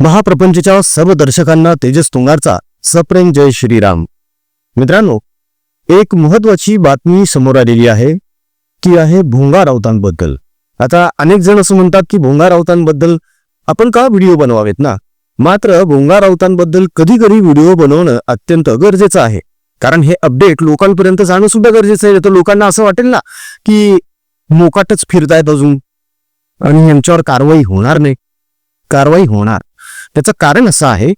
महाप्रपंचच्या सर्व दर्शकांना तेजस तुंगारचा सप्रेम जय श्रीराम. मित्रांनो एक महत्वाची बातमी समोर आलेली आहे ती आहे भोंगा राऊतांबद्दल. आता अनेक जण असं म्हणतात की भोंगा राऊतांबद्दल आपण का व्हिडिओ बनवावेत ना? मात्र भोंगा राऊतांबद्दल कधी कधी व्हिडिओ बनवणं अत्यंत गरजेचं आहे. कारण हे अपडेट लोकांपर्यंत जाणं सुद्धा गरजेचं आहे. तर लोकांना असं वाटेल ना की मोकाटच फिरतायत अजून. आणि यांच्यावर कारवाई होणार नाही. कारवाई होणार. त्याचं कारण असं आहे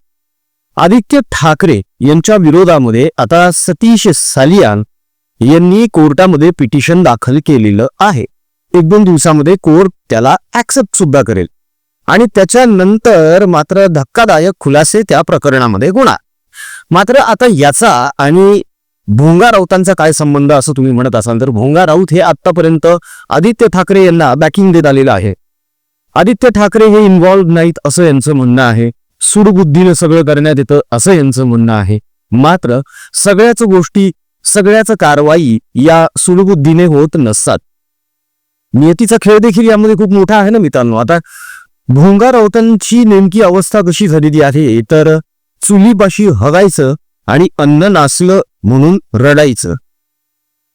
आदित्य ठाकरे यांच्या विरोधामध्ये आता सतीश सालियान यांनी कोर्टामध्ये पिटिशन दाखल केलेलं आहे. एक दोन दिवसामध्ये कोर्ट त्याला ऍक्सेप्ट सुद्धा करेल. आणि त्याच्यानंतर मात्र धक्कादायक खुलासे त्या प्रकरणामध्ये होणार. मात्र आता याचा आणि भोंगा राऊतांचा काय संबंध असं तुम्ही म्हणत असाल तर भोंगा राऊत हे आतापर्यंत आदित्य ठाकरे यांना बॅकिंग देत आलेलं आहे. आदित्य ठाकरे हे इन्व्हॉल्व नाहीत असं यांचं म्हणणं आहे. सुडबुद्धीनं सगळं करण्यात येतं असं यांचं म्हणणं आहे. मात्र सगळ्याच गोष्टी सगळ्याच कारवाई या सुडबुद्धीने होत नसतात. नियतीचा खेळ देखील यामध्ये खूप मोठा आहे ना मित्रांनो. आता भोंगा राऊतांची नेमकी अवस्था कशी झालेली आहे? तर चुलीपाशी हगायचं आणि अन्न नासलं म्हणून रडायचं.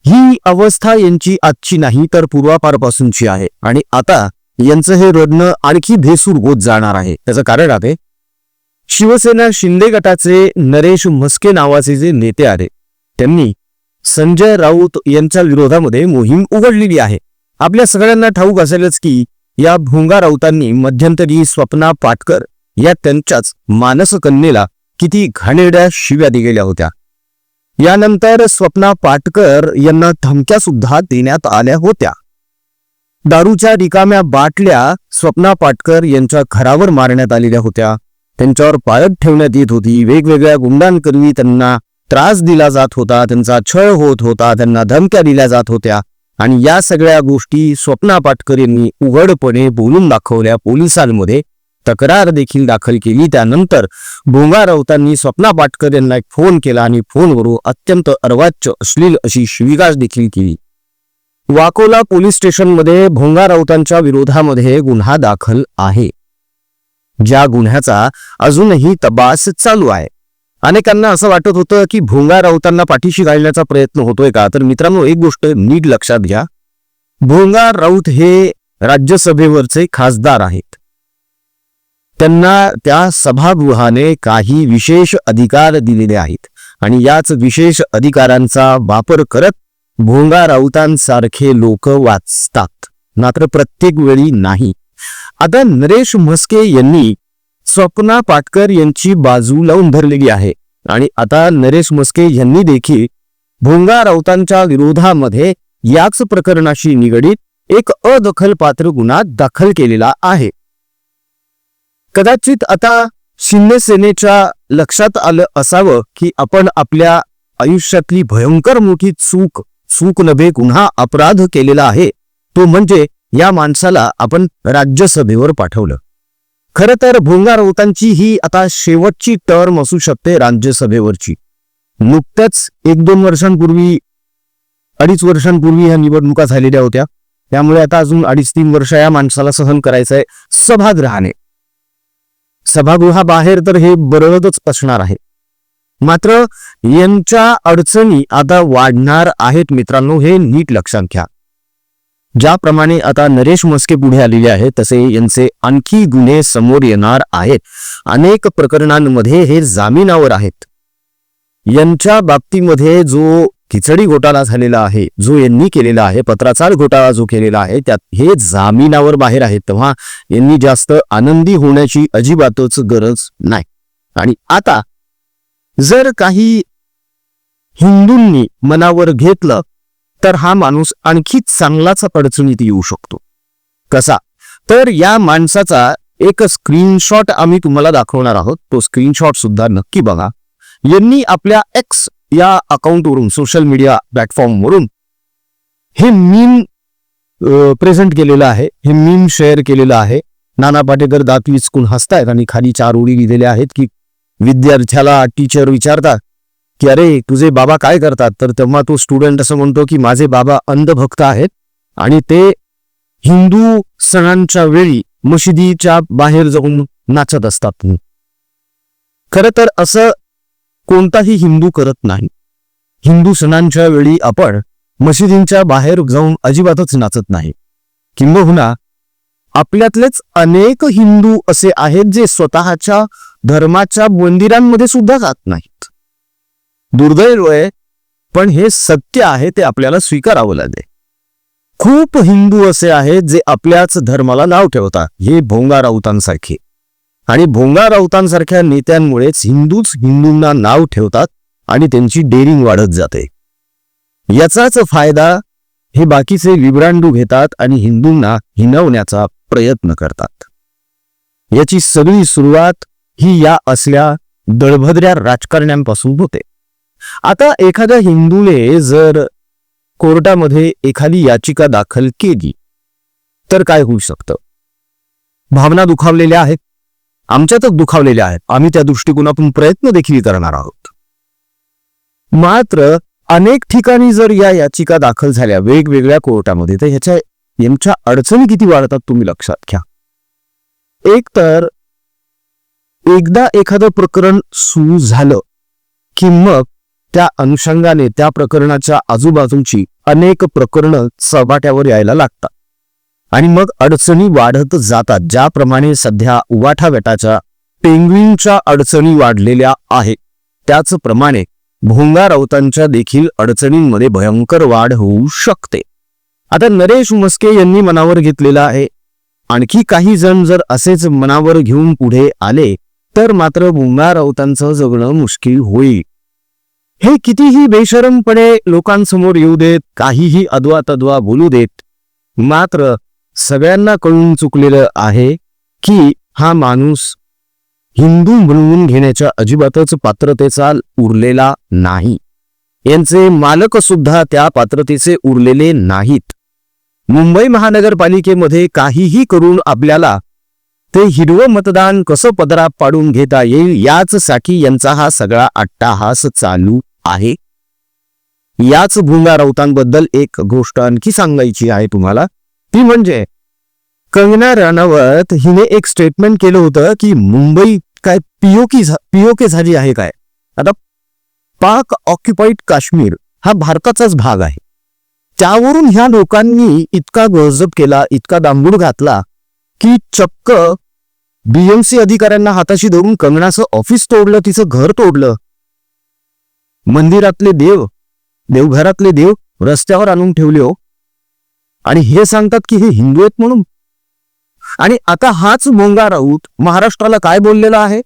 ही अवस्था यांची आजची नाही तर पूर्वापारपासूनची आहे. आणि आता यांचं हे रडणं आणखी भेसूर होत जाणार आहे. त्याचं कारण आहे शिवसेना शिंदे गटाचे नरेश म्हस्के नावाचे जे नेते आहे त्यांनी संजय राऊत यांच्या विरोधामध्ये मोहीम उघडलेली आहे. आपल्या सगळ्यांना ठाऊक असेलच की या भोंगा राऊतांनी मध्यंतरी स्वप्ना पाटकर या त्यांच्याच मानसकन्येला किती घाणेरड्या शिव्या दिलेल्या होत्या. यानंतर स्वप्ना पाटकर यांना धमक्या सुद्धा देण्यात आल्या होत्या. दारूच्या रिकाम्या बाटल्या स्वप्ना पाटकर यांच्या घरावर मारण्यात आलेल्या होत्या. त्यांच्यावर पाळत ठेवण्यात येत होती. वेगवेगळ्या गुंडांकरवी त्यांना त्रास दिला जात होता. त्यांचा छळ होत होता. त्यांना धमक्या दिल्या जात होत्या. आणि या सगळ्या गोष्टी स्वप्ना पाटकर यांनी उघडपणे बोलून दाखवल्या. पोलिसांमध्ये तक्रार देखील दाखल केली. त्यानंतर भोंगा राऊतांनी स्वप्ना पाटकर यांना एक फोन केला आणि फोनवरून अत्यंत अर्वाच्य अश्लील अशी शिविगाज देखील केली. वाकोला पोलीस स्टेशनमध्ये भोंगा राऊतांच्या विरोधामध्ये गुन्हा दाखल आहे. ज्या गुन्ह्याचा अजूनही तपास चालू आहे. अनेकांना असं वाटत होतं की भोंगा राऊतांना पाठीशी घालण्याचा प्रयत्न होतोय का? तर मित्रांनो एक गोष्ट नीट लक्षात घ्या. भोंगा राऊत हे राज्यसभेवरचे खासदार आहेत. त्यांना त्या सभागृहाने काही विशेष अधिकार दिलेले आहेत आणि याच विशेष अधिकारांचा वापर करत भोंगा राऊतांसारखे लोक वाचतात. मात्र प्रत्येक वेळी नाही. आता नरेश म्हस्के यांनी स्वप्ना पाटकर यांची बाजू लावून धरलेली आहे. आणि आता नरेश म्हस्के यांनी देखील भोंगा राऊतांच्या विरोधामध्ये याच प्रकरणाशी निगडीत एक अदखलपात्र गुन्हा दाखल केलेला आहे. कदाचित आता शिंदे सेनेच्या लक्षात आलं असावं की आपण आपल्या आयुष्यातली भयंकर मोठी चूक चूक नव्हे गुन्हा अपराध केलेला आहे. तो म्हणजे या माणसाला आपण राज्यसभेवर पाठवलं. खरं तर भोंगा राऊतांची ही आता शेवटची टर्म असू शकते राज्यसभेवरची. नुकत्याच एक दोन वर्षांपूर्वी अडीच वर्षांपूर्वी ह्या निवडणुका झालेल्या होत्या. त्यामुळे आता अजून अडीच तीन वर्ष या माणसाला सहन करायचंय सभागृहाने. सभागृहाबाहेर तर हे बरळतच असणार आहे. मात्र यांच्या अडचणी आता वाढणार आहेत मित्रांनो हे नीट लक्षात घ्या. ज्याप्रमाणे आता नरेश मस्के पुढे आलेले आहेत तसे यांचे आणखी गुन्हे समोर येणार आहेत. अनेक प्रकरणांमध्ये हे जामिनावर आहेत. यांच्या बाबतीमध्ये जो खिचडी घोटाळा झालेला आहे जो यांनी केलेला आहे पत्राचार घोटाळा जो केलेला आहे त्यात हे जामिनावर बाहेर आहेत तेव्हा यांनी जास्त आनंदी होण्याची अजिबातच गरज नाही. आणि आता जर काही हिंदूंनी मनावर घेतलं तर हा माणूस आणखी चांगलाच अडचणीत येऊ शकतो. कसा? तर या माणसाचा एक स्क्रीनशॉट आम्ही तुम्हाला दाखवणार आहोत. तो स्क्रीनशॉट सुद्धा नक्की बघा. यांनी आपल्या एक्स या अकाउंटवरून सोशल मीडिया प्लॅटफॉर्मवरून हे मीम प्रेझेंट केलेलं आहे. हे मीम शेअर केलेलं आहे. नाना पाटेकर दात विचकून हसतायत आणि खाली चार ओळी लिहिलेल्या आहेत की विद्यार्थ्याला टीचर विचारतात की अरे तुझे बाबा काय करतात? तर तेव्हा तो स्टुडंट असं म्हणतो की माझे बाबा अंधभक्त आहेत आणि ते हिंदू सणांच्या वेळी मशिदीच्या बाहेर जाऊन नाचत असतात. खर तर असं कोणताही हिंदू करत नाही. हिंदू सणांच्या वेळी आपण मशिदींच्या बाहेर जाऊन अजिबातच नाचत नाही. किंबहुना आपल्यातलेच अनेक हिंदू असे आहेत जे स्वतःच्या धर्माच्या मंदिरांमध्ये सुद्धा जात नाहीत. दुर्दैव आहे पण हे सत्य आहे ते आपल्याला स्वीकारावं लागेल. खूप हिंदू असे आहेत जे आपल्याच धर्माला नाव ठेवतात हे भोंगा राऊतांसारखे. आणि भोंगा राऊतांसारख्या नेत्यांमुळेच हिंदूच हिंदूंना नाव ठेवतात आणि त्यांची डेरिंग वाढत जाते. याचाच फायदा हे बाकीचे विब्रांडू घेतात आणि हिंदूंना हिनवण्याचा प्रयत्न करतात. याची सगळी सुरुवात ही या असल्या दळभद्र्या राजकारण्यांपासून होते. आता एखाद्या हिंदूने जर कोर्टामध्ये एखादी याचिका दाखल केली तर काय होऊ शकतं? भावना दुखावलेल्या आहेत. आमच्यातच दुखावलेल्या आहेत. आम्ही त्या दृष्टिकोनातून प्रयत्न देखील करणार आहोत. मात्र अनेक ठिकाणी जर या याचिका दाखल झाल्या वेगवेगळ्या कोर्टामध्ये तर ह्याच्या यांच्या अडचणी किती वाढतात तुम्ही लक्षात घ्या. एक तर एकदा एखादं प्रकरण सुरू झालं की मग त्या अनुषंगाने त्या प्रकरणाच्या आजूबाजूची अनेक प्रकरणं चव्हाट्यावर यायला लागतात. आणि मग अडचणी वाढत जातात ज्याप्रमाणे सध्या उवाठा गटाच्या पेंग्विनच्या अडचणी वाढलेल्या आहेत. त्याचप्रमाणे भोंगा राऊतांच्या देखील अडचणींमध्ये भयंकर वाढ होऊ शकते. आता नरेश मस्के यांनी मनावर घेतलेला आहे. आणखी काही जण जर असेच मनावर घेऊन पुढे आले तर मात्र भोंगा राऊतांचं जगणं मुश्किल होईल. हे कितीही बेशरमपणे लोकांसमोर येऊ देत काहीही अदवा तद्वा बोलू देत मात्र सगळ्यांना कळून चुकलेलं आहे की हा माणूस हिंदू म्हणून घेण्याच्या अजिबातच पात्रतेचा उरलेला नाही. यांचे मालक सुद्धा त्या पात्रतेचे उरलेले नाहीत. मुंबई महानगरपालिकेमध्ये काहीही करून आपल्याला ते हिरवं मतदान कसं पदरात पाडून घेता येईल याचसाठी यांचा हा सगळा अट्टाहास चालू आहे. याच भुंगा राऊतांबद्दल एक गोष्ट आणखी सांगायची आहे तुम्हाला. ती म्हणजे कंगना राणावत हिने एक स्टेटमेंट केलं होतं की मुंबई काय पीओकी पीओके झाली आहे काय? आता पाक ऑक्युपाईड काश्मीर हा भारताचाच भाग आहे. त्यावरून ह्या लोकांनी इतका गजब केला इतका दांबूड घातला की चक्क बीएमसी अधिकाऱ्यांना हाताशी धरून कंगनाचं ऑफिस तोडलं तिचं घर तोडलं. मंदिरातले देव देवघरातले देव रस्त्यावर आणून ठेवले हो. आणि हे सांगतात की हे हिंदू आहेत म्हणून. आणि आता हाच मोंगा राऊत महाराष्ट्राला काय बोललेला आहे?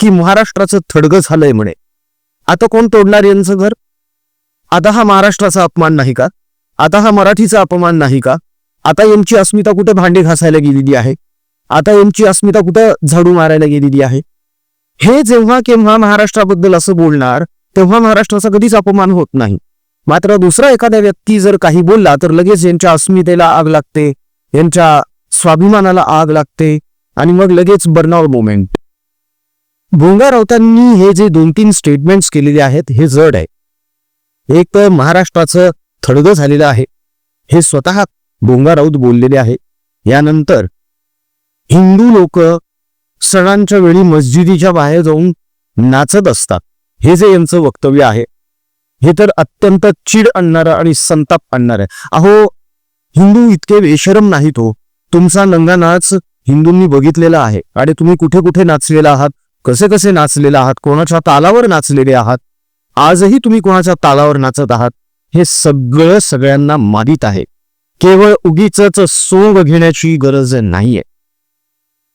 की महाराष्ट्राचं थडगं झालंय म्हणे. आता कोण तोडणार यांचं घर? आता हा महाराष्ट्राचा अपमान नाही का? आता हा मराठीचा अपमान नाही का? आता यांची अस्मिता कुठे भांडे घासायला गेलेली आहे? आता यांची अस्मिता कुठं झाडू मारायला गेलेली आहे? हे जेव्हा केव्हा महाराष्ट्राबद्दल असं बोलणार तेव्हा महाराष्ट्राचा कधीच अपमान होत नाही. मात्र दुसरा एखाद्या व्यक्ती जर काही बोलला तर लगेच यांच्या अस्मितेला आग लागते यांच्या स्वाभिमानाला आग लागते आणि मग लगेच बर्नआउट मोमेंट भोंगा राऊतांनी हे जे दोन तीन स्टेटमेंट्स केलेले आहेत हे जड आहे. एक तर महाराष्ट्राचं थडगं झालेलं आहे. हे स्वतः भोंगा राऊत बोललेले आहे. यानंतर हिंदू लोक सणांच्या वेळी मस्जिदीच्या बाहेर जाऊन नाचत असतात. हे जे यांचं वक्तव्य आहे हे तर अत्यंत चिड आणणारं आणि संताप आणणार आहे. अहो हिंदू इतके बेशरम नाहीत हो. तुमचा नंगा नाच हिंदूंनी बघितलेला आहे आणि तुम्ही कुठे कुठे नाचलेला आहात? कसे कसे नाचलेले आहात? कोणाच्या तालावर नाचलेले आहात? आजही तुम्ही कोणाच्या तालावर नाचत आहात? हे सगळं सगळ्यांना माहीत आहे. केवळ उगीच सोंग घेण्याची गरज नाहीये.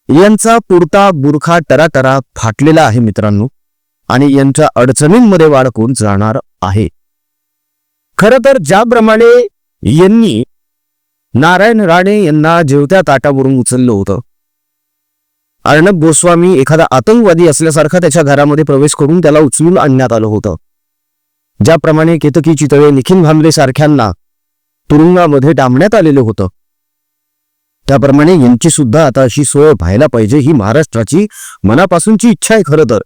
यांचा पुरता बुरखा टराटरा फाटलेला आहे मित्रांनो आणि यांच्या अडचणींमध्ये वाढकून जाणार आहे. खर तर ज्याप्रमाणे यांनी नारायण राणे यांना जेवत्या ताटावरून उचललं होतं अर्णब गोस्वामी एखादा आतंकवादी असल्यासारखा त्याच्या घरामध्ये प्रवेश करून त्याला उचलून आणण्यात आलं होतं. ज्याप्रमाणे केतकी चितळे निखिल भांबरे सारख्यांना तुरुंगामध्ये डांबण्यात आलेलं होतं. त्याप्रमाणे यांची सुद्धा आता अशी सोय व्हायला पाहिजे ही महाराष्ट्राची मनापासूनची इच्छा आहे खरं तर.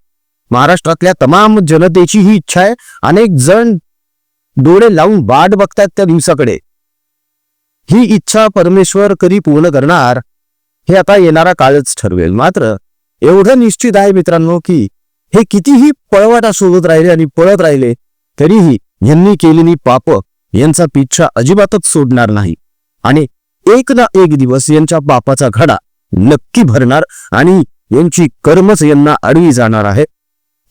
महाराष्ट्रातल्या तमाम जनतेची ही इच्छा आहे. अनेक जण डोळे लावून वाट बघतात त्या दिवसाकडे. ही इच्छा परमेश्वर कधी पूर्ण करणार हे आता येणारा काळच ठरवेल. मात्र एवढं निश्चित आहे मित्रांनो की हे कितीही पळवाटा शोधत राहिले आणि पळत राहिले तरीही यांनी केलेली पाप यांचा पिच्छा अजिबातच सोडणार नाही. आणि एक ना एक दिवस यांच्या पापाचा घडा नक्की भरणार आणि यांची कर्मच यांना आडवी जाणार आहे.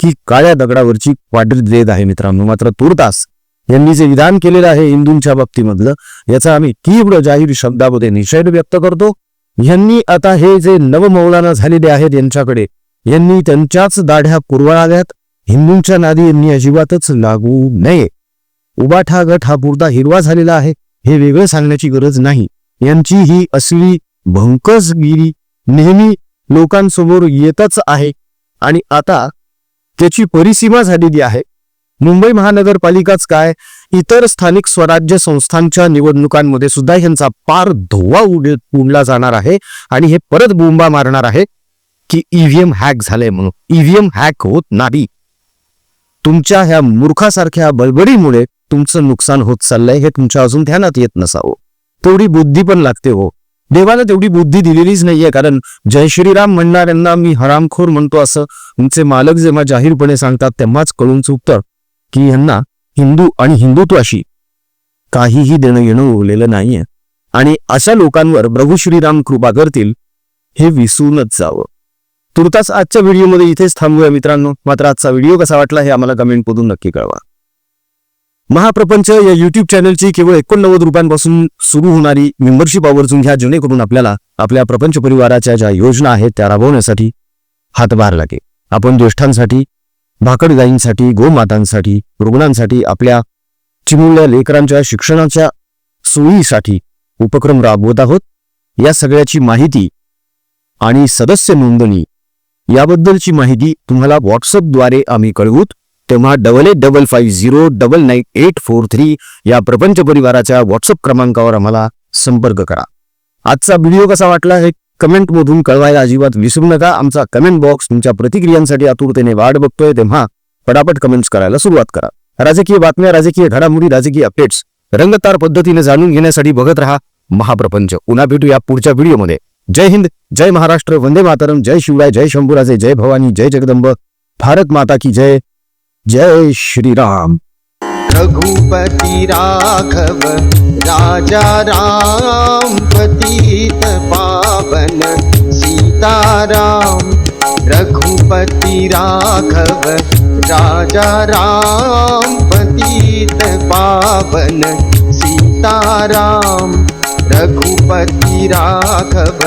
की काळ्या दगडावरची क्वाड्री देत आहे मित्रांनो मात्र तुर्तास यांनी जे विधान केलेलं आहे हिंदूंच्या बाबतीमधलं याचा आम्ही तीव्र जाहीर शब्दामध्ये निषेध व्यक्त करतो. यांनी आता हे जे नवमौलाना झालेले आहेत यांच्याकडे यांनी त्यांच्याच दाढ्या कुरवाळाव्यात हिंदूंच्या नादी यांनी अजिबातच लागू नये. उबाठा गट हा पुरता हिरवा झालेला आहे हे वेगळं सांगण्याची गरज नाही. यांची ही असली भंकसगिरी नेहमी लोकांसमोर येतच आहे आणि आता त्याची परिसीमा झालेली आहे. मुंबई महानगरपालिकाच काय इतर स्थानिक स्वराज्य संस्थांच्या निवडणुकांमध्ये सुद्धा यांचा पार धोवा उड उडला जाणार आहे आणि हे परत बोंबा मारणार आहे की ईव्हीएम हॅक झालंय म्हणून. ईव्हीएम हॅक होत नाही. तुमच्या ह्या मूर्खासारख्या बळबडीमुळे तुमचं नुकसान होत चाललंय हे तुमच्या अजून ध्यानात येत नसावं. तेवढी बुद्धी पण लागते हो. देवाला तेवढी बुद्धी दिलेलीच नाहीये कारण जय श्रीराम म्हणणाऱ्यांना मी हरामखोर म्हणतो असं तुमचे मालक जेव्हा जाहीरपणे सांगतात तेव्हाच कळून चुकतं की यांना हिंदू आणि हिंदुत्वाशी काहीही देणं घेणं उरलेलं नाहीये. आणि अशा लोकांवर प्रभू श्रीराम कृपा करतील हे विसरूनच जावं. तुर्तास आजच्या व्हिडिओमध्ये इथेच थांबूया मित्रांनो. मात्र आजचा व्हिडिओ कसा वाटला हे आम्हाला कमेंटमधून नक्की कळवा. महाप्रपंच या युट्यूब चॅनलची केवळ एकोणनव्वद रुपयांपासून सुरू होणारी मेंबरशिप आवर्जून घ्या जेणेकरून आपल्याला आपल्या प्रपंच परिवाराच्या ज्या योजना आहेत त्या राबवण्यासाठी हातभार लागेल. आपण ज्येष्ठांसाठी भाकड गायींसाठी गोमातांसाठी रुग्णांसाठी आपल्या चिमुळल्या लेकरांच्या शिक्षणाच्या सोयीसाठी उपक्रम राबवत आहोत. या सगळ्याची माहिती आणि सदस्य नोंदणी याबद्दलची माहिती तुम्हाला व्हॉट्सअपद्वारे आम्ही कळवूत. तेव्हा double eight double five zero double nine eight four three या प्रपंच परिवाराच्या व्हॉट्सअप क्रमांकावर आम्हाला संपर्क करा. आजचा व्हिडिओ कसा वाटला हे कमेंटमधून कळवायला अजिबात विसरू नका. आमचा कमेंट बॉक्स तुमच्या प्रतिक्रियांसाठी आतुरतेने वाट बघतोय. तेव्हा पटापट कमेंट्स करायला सुरुवात करा. राजकीय बातम्या राजकीय घडामोडी राजकीय अपडेट्स रंगतार पद्धतीने जाणून घेण्यासाठी बघत राहा महाप्रपंच. पुन्हा भेटू या पुढच्या व्हिडिओमध्ये जय हिंद जय महाराष्ट्र वंदे मातरम जय शिवराय जय शंभूराजे जय भवानी जय जगदंब. भारत माता की जय. जय श्रीराम। रघुपति राघव राजा राम पतित पावन सीताराम। रघुपति राघव राजा राम पतित पावन सीताराम। रघुपति राघव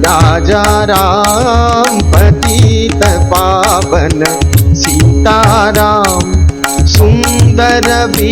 राजा राम पतित पावन सीता போட்டாராம் சுந்தரவி